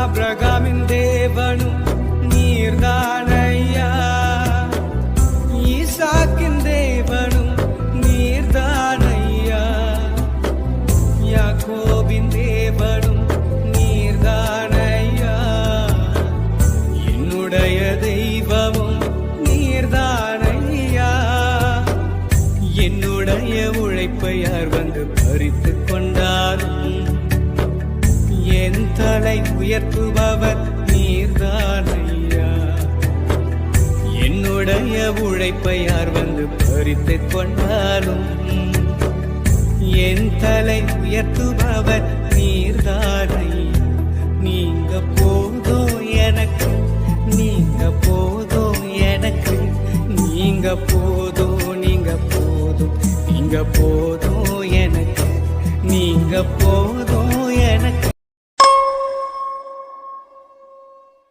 ஆபிரகாமின் தேவனும் நீர்தானையா. ஈசாக்கின் தேவனும் நீர்தானையா. யாக்கோபின் தேவனும் நீர்தானையா. என்னுடைய தெய்வமும் நீர்தானையா. என்னுடைய உழைப்பை யார் வந்து பறித்து கொண்ட என் தலை உயர்த்துபவர் நீர்தானையா? என்னுடைய உழைப்பை யார் வந்து பறித்து கொண்டாலும் என் தலை உயர்த்துபவர் நீர்தானை நீங்க போதோ எனக்கு நீங்க போதோ எனக்கு நீங்க போதோ நீங்க போதும் நீங்க போதோ எனக்கு நீங்க போதோ எனக்கு.